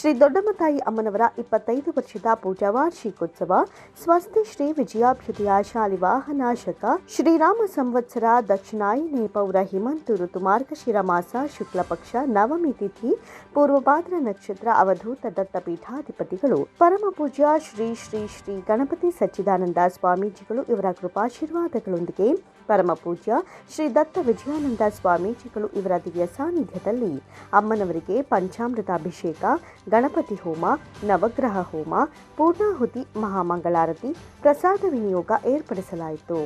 ಶ್ರೀ ದೊಡ್ಡಮ್ಮ ತಾಯಿ ಅಮ್ಮನವರ ಇಪ್ಪತ್ತೈದು ವರ್ಷದ ಪೂಜಾ ವಾರ್ಷಿಕೋತ್ಸವ ಸ್ವಸ್ತಿ ಶ್ರೀ ವಿಜಯಾಭ್ಯುದಯ ಶಾಲಿವಾಹನಾಶಕ ಶ್ರೀರಾಮ ಸಂವತ್ಸರ ದಕ್ಷಿಣಾಯನೇ ಪೌರ ಹಿಮಂತು ಋತು ಮಾರ್ಗಶಿರ ಮಾಸ ಶುಕ್ಲ ಪಕ್ಷ ನವಮಿ ತಿಥಿ ಪೂರ್ವಭಾದ್ರ ನಕ್ಷತ್ರ ಅವಧೂತ ದತ್ತ ಪೀಠಾಧಿಪತಿಗಳು, ಪರಮ ಪೂಜ್ಯ ಶ್ರೀ ಶ್ರೀ ಶ್ರೀ ಗಣಪತಿ ಸಚ್ಚಿದಾನಂದ ಸ್ವಾಮೀಜಿಗಳು ಇವರ ಕೃಪಾಶೀರ್ವಾದಗಳೊಂದಿಗೆ, ಪರಮ ಪೂಜ್ಯ ಶ್ರೀ ದತ್ತ ವಿಜಯಾನಂದ ಸ್ವಾಮೀಜಿಗಳು ಇವರ ದಿವ್ಯ ಸಾನ್ನಿಧ್ಯದಲ್ಲಿ ಅಮ್ಮನವರಿಗೆ ಪಂಚಾಮೃತಾಭಿಷೇಕ ಗಣಪತಿ ಹೋಮ ನವಗ್ರಹ ಹೋಮ ಪೂರ್ಣಾಹುತಿ ಮಹಾಮಂಗಳಾರತಿ ಪ್ರಸಾದ ವಿನಿಯೋಗ ಏರ್ಪಡಿಸಲಾಯಿತು.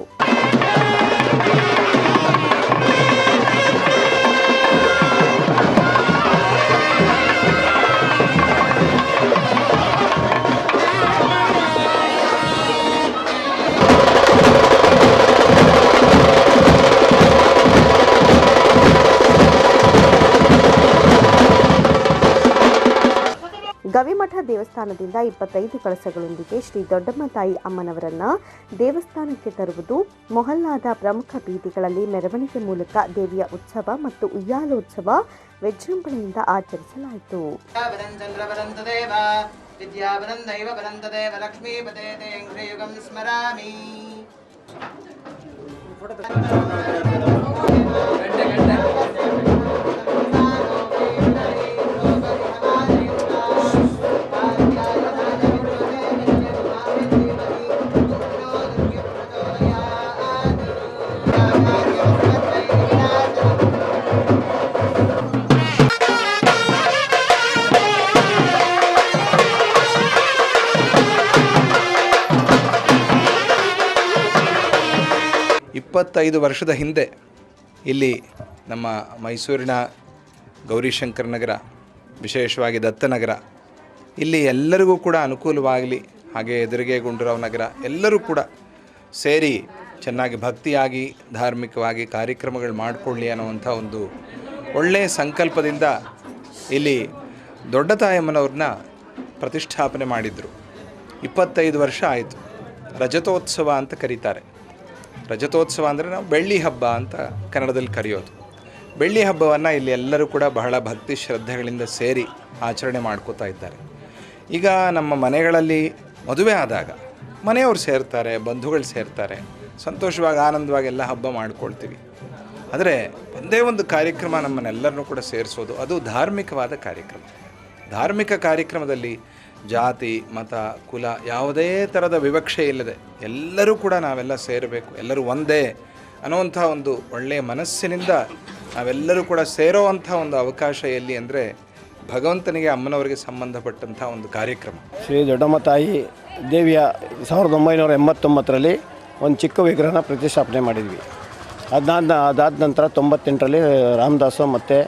ಗವಿಮಠ ದೇವಸ್ಥಾನದಿಂದ ಇಪ್ಪತ್ತೈದು ಕಳಸಗಳೊಂದಿಗೆ ಶ್ರೀ ದೊಡ್ಡಮ್ಮ ತಾಯಿ ಅಮ್ಮನವರನ್ನ ದೇವಸ್ಥಾನಕ್ಕೆ ತರುವುದು ಮೊಹಲ್ಲಾದ ಪ್ರಮುಖ ಬೀದಿಗಳಲ್ಲಿ ಮೆರವಣಿಗೆ ಮೂಲಕ ದೇವಿಯ ಉತ್ಸವ ಮತ್ತು ಉಯ್ಯಾಲೋತ್ಸವ ವಿಜೃಂಭಣೆಯಿಂದ ಆಚರಿಸಲಾಯಿತು. ಲಕ್ಷ್ಮೀಪದೇ ಸ್ಮರಾಮಿ. ಇಪ್ಪತ್ತೈದು ವರ್ಷದ ಹಿಂದೆ ಇಲ್ಲಿ ನಮ್ಮ ಮೈಸೂರಿನ ಗೌರಿಶಂಕರ ನಗರ, ವಿಶೇಷವಾಗಿ ದತ್ತನಗರ ಇಲ್ಲಿ ಎಲ್ಲರಿಗೂ ಕೂಡ ಅನುಕೂಲವಾಗಲಿ, ಹಾಗೆ ಎದುರಿಗೆ ಗುಂಡೂರಾವ್ ನಗರ, ಎಲ್ಲರೂ ಕೂಡ ಸೇರಿ ಚೆನ್ನಾಗಿ ಭಕ್ತಿಯಾಗಿ, ಧಾರ್ಮಿಕವಾಗಿ ಕಾರ್ಯಕ್ರಮಗಳು ಮಾಡಿಕೊಳ್ಳಿ ಅನ್ನುವಂಥ ಒಂದು ಒಳ್ಳೆಯ ಸಂಕಲ್ಪದಿಂದ ಇಲ್ಲಿ ದೊಡ್ಡ ತಾಯಮ್ಮನವ್ರನ್ನ ಪ್ರತಿಷ್ಠಾಪನೆ ಮಾಡಿದರು. ಇಪ್ಪತ್ತೈದು ವರ್ಷ ಆಯಿತು. ರಜತೋತ್ಸವ ಅಂತ ಕರೀತಾರೆ. ರಜತೋತ್ಸವ ಅಂದರೆ ನಾವು ಬೆಳ್ಳಿ ಹಬ್ಬ ಅಂತ ಕನ್ನಡದಲ್ಲಿ ಕರೆಯೋದು. ಬೆಳ್ಳಿ ಹಬ್ಬವನ್ನು ಇಲ್ಲಿ ಎಲ್ಲರೂ ಕೂಡ ಬಹಳ ಭಕ್ತಿ ಶ್ರದ್ಧೆಗಳಿಂದ ಸೇರಿ ಆಚರಣೆ ಮಾಡ್ಕೋತಾ ಇದ್ದಾರೆ. ಈಗ ನಮ್ಮ ಮನೆಗಳಲ್ಲಿ ಮದುವೆ ಆದಾಗ ಮನೆಯವರು ಸೇರ್ತಾರೆ, ಬಂಧುಗಳು ಸೇರ್ತಾರೆ, ಸಂತೋಷವಾಗಿ ಆನಂದವಾಗಿ ಎಲ್ಲ ಹಬ್ಬ ಮಾಡ್ಕೊಳ್ತೀವಿ. ಆದರೆ ಒಂದೇ ಒಂದು ಕಾರ್ಯಕ್ರಮ ನಮ್ಮನ್ನೆಲ್ಲರನ್ನೂ ಕೂಡ ಸೇರಿಸೋದು ಅದು ಧಾರ್ಮಿಕವಾದ ಕಾರ್ಯಕ್ರಮ. ಧಾರ್ಮಿಕ ಕಾರ್ಯಕ್ರಮದಲ್ಲಿ ಜಾತಿ, ಮತ, ಕುಲ ಯಾವುದೇ ಥರದ ವಿವಕ್ಷೆ ಇಲ್ಲದೆ ಎಲ್ಲರೂ ಕೂಡ ನಾವೆಲ್ಲ ಸೇರಬೇಕು, ಎಲ್ಲರೂ ಒಂದೇ ಅನ್ನುವಂಥ ಒಂದು ಒಳ್ಳೆಯ ಮನಸ್ಸಿನಿಂದ ನಾವೆಲ್ಲರೂ ಕೂಡ ಸೇರೋ ಅಂಥ ಒಂದು ಅವಕಾಶ ಎಲ್ಲಿ ಅಂದರೆ ಭಗವಂತನಿಗೆ, ಅಮ್ಮನವರಿಗೆ ಸಂಬಂಧಪಟ್ಟಂಥ ಒಂದು ಕಾರ್ಯಕ್ರಮ. ಶ್ರೀ ದೊಡ್ಡಮ್ಮ ತಾಯಿ ದೇವಿಯ ಸಾವಿರದ ಒಂಬೈನೂರ ಎಂಬತ್ತೊಂಬತ್ತರಲ್ಲಿ ಒಂದು ಚಿಕ್ಕ ವಿಗ್ರಹನ ಪ್ರತಿಷ್ಠಾಪನೆ ಮಾಡಿದ್ವಿ. ಅದಾದ ಅದಾದ ನಂತರ ತೊಂಬತ್ತೆಂಟರಲ್ಲಿ ರಾಮದಾಸು ಮತ್ತು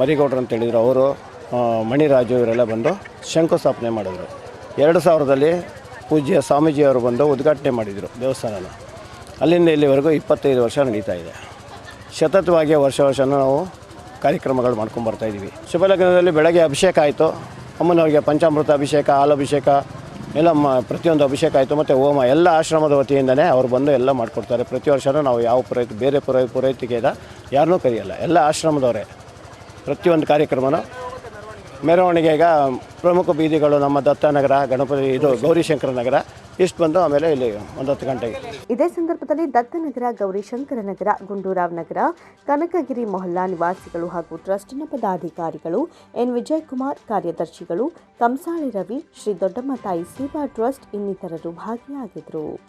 ಮರಿಗೌಡ್ರು ಅಂತ ಹೇಳಿದರು ಅವರು ಮಣಿರಾಜು ಇವರೆಲ್ಲ ಬಂದು ಶಂಕುಸ್ಥಾಪನೆ ಮಾಡಿದ್ರು. ಎರಡು ಸಾವಿರದಲ್ಲಿ ಪೂಜ್ಯ ಸ್ವಾಮೀಜಿಯವರು ಬಂದು ಉದ್ಘಾಟನೆ ಮಾಡಿದರು ದೇವಸ್ಥಾನನ. ಅಲ್ಲಿಂದ ಇಲ್ಲಿವರೆಗೂ ಇಪ್ಪತ್ತೈದು ವರ್ಷ ನಡೀತಾ ಇದೆ. ಸತತವಾಗಿ ವರ್ಷ ವರ್ಷನೂ ನಾವು ಕಾರ್ಯಕ್ರಮಗಳು ಮಾಡ್ಕೊಂಡು ಬರ್ತಾ ಇದ್ದೀವಿ. ಶುಭಲಗ್ನದಲ್ಲಿ ಬೆಳಗ್ಗೆ ಅಭಿಷೇಕ ಆಯಿತು. ಅಮ್ಮನವರಿಗೆ ಪಂಚಾಮೃತ ಅಭಿಷೇಕ ಹಾಲಭಿಷೇಕ ಎಲ್ಲ ಮ, ಪ್ರತಿಯೊಂದು ಅಭಿಷೇಕ ಆಯಿತು ಮತ್ತು ಹೋಮ, ಎಲ್ಲ ಆಶ್ರಮದ ವತಿಯಿಂದನೇ ಅವ್ರು ಬಂದು ಎಲ್ಲ ಮಾಡಿಕೊಡ್ತಾರೆ. ಪ್ರತಿ ವರ್ಷವೂ ನಾವು ಯಾವ ಪುರೋಹಿತ, ಬೇರೆ ಪುರೋಹ ಪುರೋಹಿತಿಗೆದ ಯಾರನ್ನೂ ಕರೆಯಲ್ಲ. ಎಲ್ಲ ಆಶ್ರಮದವರೇ. ಪ್ರತಿಯೊಂದು ಕಾರ್ಯಕ್ರಮನೂ ಮೆರವಣಿಗೆ ಪ್ರಮುಖ ಬೀದಿಗಳು ನಮ್ಮ ದತ್ತನಗರ, ಗಣಪತಿ, ಇದು ಗೌರಿಶಂಕರ ನಗರ. ಇಷ್ಟು ಬಂದು ಆಮೇಲೆ ಇಲ್ಲಿ ಒಂದು ಗಂಟೆಗೆ. ಇದೇ ಸಂದರ್ಭದಲ್ಲಿ ದತ್ತನಗರ, ಗೌರಿಶಂಕರ ನಗರ, ಗುಂಡೂರಾವ್ ನಗರ, ಕನಕಗಿರಿ ಮೊಹಲ್ಲಾ ನಿವಾಸಿಗಳು ಹಾಗೂ ಟ್ರಸ್ಟ್ನ ಪದಾಧಿಕಾರಿಗಳು, ಎನ್ ವಿಜಯಕುಮಾರ್ ಕಾರ್ಯದರ್ಶಿಗಳು, ಕಂಸಾಳಿ ರವಿ, ಶ್ರೀ ದೊಡ್ಡಮ್ಮ ತಾಯಿ ಸೇವಾ ಟ್ರಸ್ಟ್ ಇನ್ನಿತರರು ಭಾಗಿಯಾಗಿದ್ದರು